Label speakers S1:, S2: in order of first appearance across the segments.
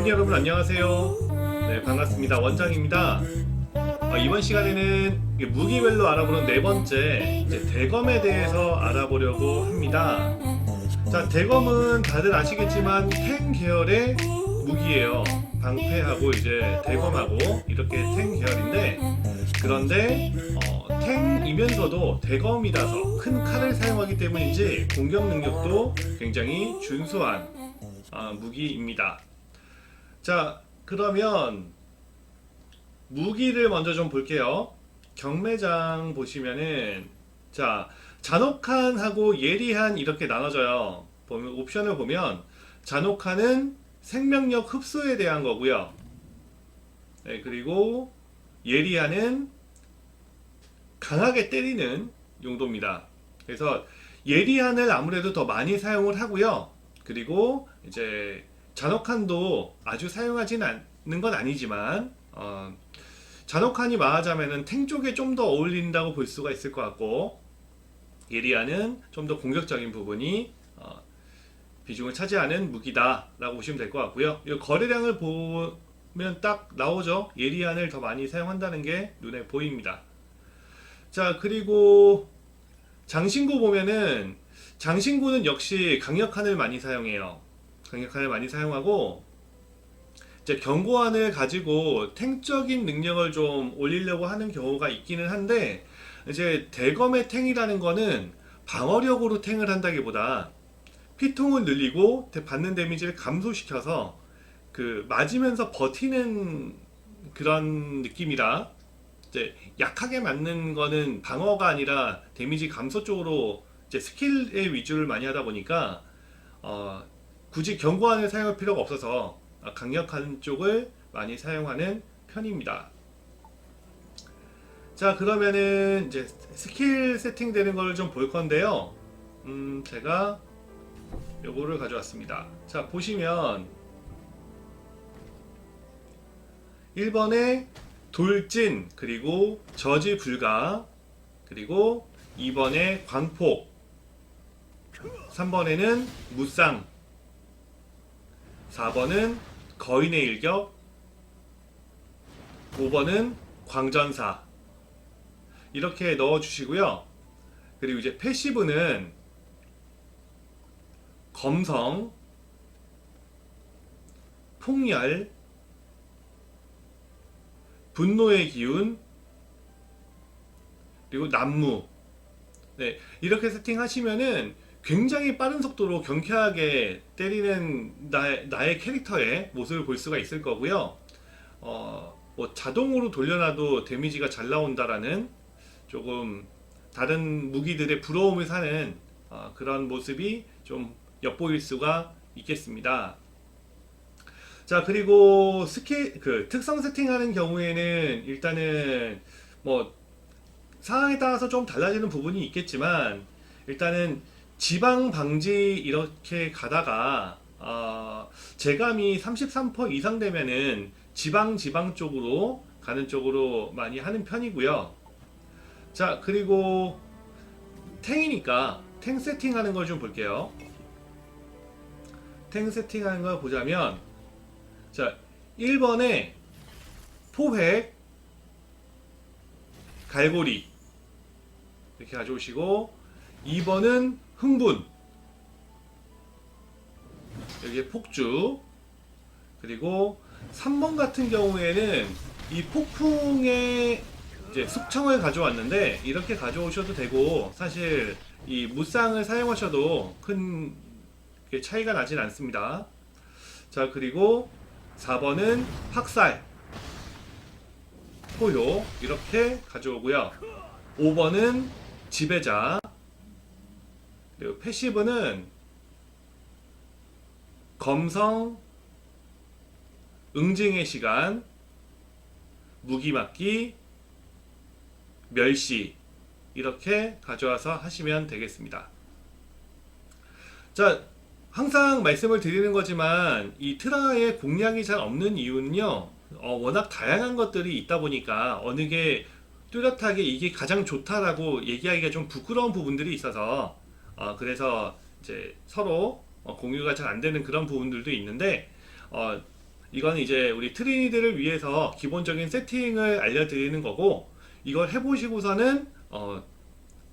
S1: 시민 여러분 안녕하세요. 네 반갑습니다. 원장입니다. 어, 이번 시간에는 무기별로 알아보는 네 번째 대검에 대해서 알아보려고 합니다. 자 대검은 다들 아시겠지만 탱 계열의 무기예요. 방패하고 이제 대검하고 이렇게 탱 계열인데 그런데 어, 탱이면서도 대검이라서 큰 칼을 사용하기 때문인지 공격 능력도 굉장히 준수한 아, 무기입니다. 자, 그러면 무기를 먼저 좀 볼게요. 경매장 보시면은 자, 잔혹한하고 예리한 이렇게 나눠져요. 보면 옵션을 보면 잔혹한은 생명력 흡수에 대한 거고요. 네, 그리고 예리한은 강하게 때리는 용도입니다. 그래서 예리한을 아무래도 더 많이 사용을 하고요. 그리고 이제 잔혹한도 아주 사용하진 않는 건 아니지만 어, 잔혹한이 말하자면은 탱 쪽에 좀 더 어울린다고 볼 수가 있을 것 같고 예리한은 좀더 공격적인 부분이 어, 비중을 차지하는 무기다라고 보시면 될 것 같고요. 이 거래량을 보면 딱 나오죠. 예리한을 더 많이 사용한다는 게 눈에 보입니다. 자 그리고 장신구 보면은 장신구는 역시 강력한을 많이 사용해요. 강력한을 많이 사용하고 이제 경고한을 가지고 탱적인 능력을 좀 올리려고 하는 경우가 있기는 한데 이제 대검의 탱이라는 거는 방어력으로 탱을 한다기보다 피통을 늘리고 받는 데미지를 감소시켜서 그 맞으면서 버티는 그런 느낌이라 이제 약하게 맞는 거는 방어가 아니라 데미지 감소 쪽으로 이제 스킬의 위주를 많이 하다 보니까 어, 굳이 경고한을 사용할 필요가 없어서 어, 강력한 쪽을 많이 사용하는 편입니다. 자 그러면은 이제 스킬 세팅되는 걸 좀 볼 건데요. 음 제가 요거를 가져왔습니다. 자 보시면 1번에 돌진 그리고 저지 불가 그리고 2번에 광폭 3번에는 무쌍 4번은 거인의 일격 5번은 광전사. 이렇게 넣어 주시고요. 그리고 이제 패시브는 검성 폭열 분노의 기운 그리고 난무. 네 이렇게 세팅하시면은 굉장히 빠른 속도로 경쾌하게 때리는 나의, 나의 캐릭터의 모습을 볼 수가 있을 거고요 어, 뭐 자동으로 돌려놔도 데미지가 잘 나온다라는 조금 다른 무기들의 부러움을 사는 어, 그런 모습이 좀 엿보일 수가 있겠습니다. 자 그리고 스케 그 특성 세팅하는 경우에는 일단은 뭐 상황에 따라서 좀 달라지는 부분이 있겠지만 일단은 지방 방지 이렇게 가다가 어, 재감이 33% 이상 되면은 지방 지방 쪽으로 가는 쪽으로 많이 하는 편이고요. 자 그리고 탱이니까 탱 세팅하는 걸 좀 볼게요. 탱 세팅하는 걸 보자면 자 1번에 포획 갈고리 이렇게 가져오시고 2번은 흥분. 여기에 폭주. 그리고 3번 같은 경우에는 이 폭풍의 이제 숙청을 가져왔는데 이렇게 가져오셔도 되고 사실 이 무쌍을 사용하셔도 큰 차이가 나진 않습니다. 자 그리고 4번은 학살. 포효. 이렇게 가져오고요. 5번은 지배자 패시브는 검성 응징의 시간 무기 맞기 멸시 이렇게 가져와서 하시면 되겠습니다. 자, 항상 말씀을 드리는 거지만 이 트라의 공략이 잘 없는 이유는요. 어, 워낙 다양한 것들이 있다 보니까 어느 게 뚜렷하게 이게 가장 좋다라고 얘기하기가 좀 부끄러운 부분들이 있어서 어, 그래서 이제 서로 어, 공유가 잘 안 되는 그런 부분들도 있는데 어, 이건 이제 우리 트리니들을 위해서 기본적인 세팅을 알려드리는 거고 이걸 해보시고서는 어,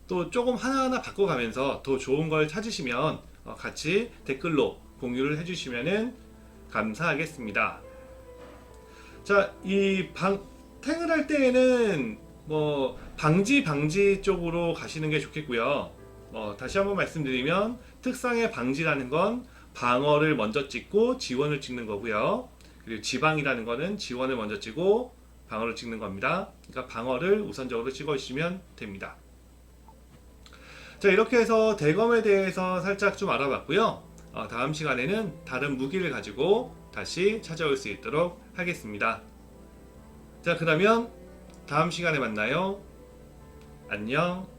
S1: 또 조금 하나하나 바꿔가면서 더 좋은 걸 찾으시면 어, 같이 댓글로 공유를 해주시면 감사하겠습니다. 자, 이 방, 탱을 할 때에는 뭐 방지 방지 쪽으로 가시는 게 좋겠고요. 어, 다시 한번 말씀드리면 특성의 방지라는 건 방어를 먼저 찍고 지원을 찍는 거고요. 그리고 지방이라는 거는 지원을 먼저 찍고 방어를 찍는 겁니다. 그러니까 방어를 우선적으로 찍어 주시면 됩니다. 자 이렇게 해서 대검에 대해서 살짝 좀 알아봤고요. 어, 다음 시간에는 다른 무기를 가지고 다시 찾아올 수 있도록 하겠습니다. 자 그러면 다음 시간에 만나요. 안녕.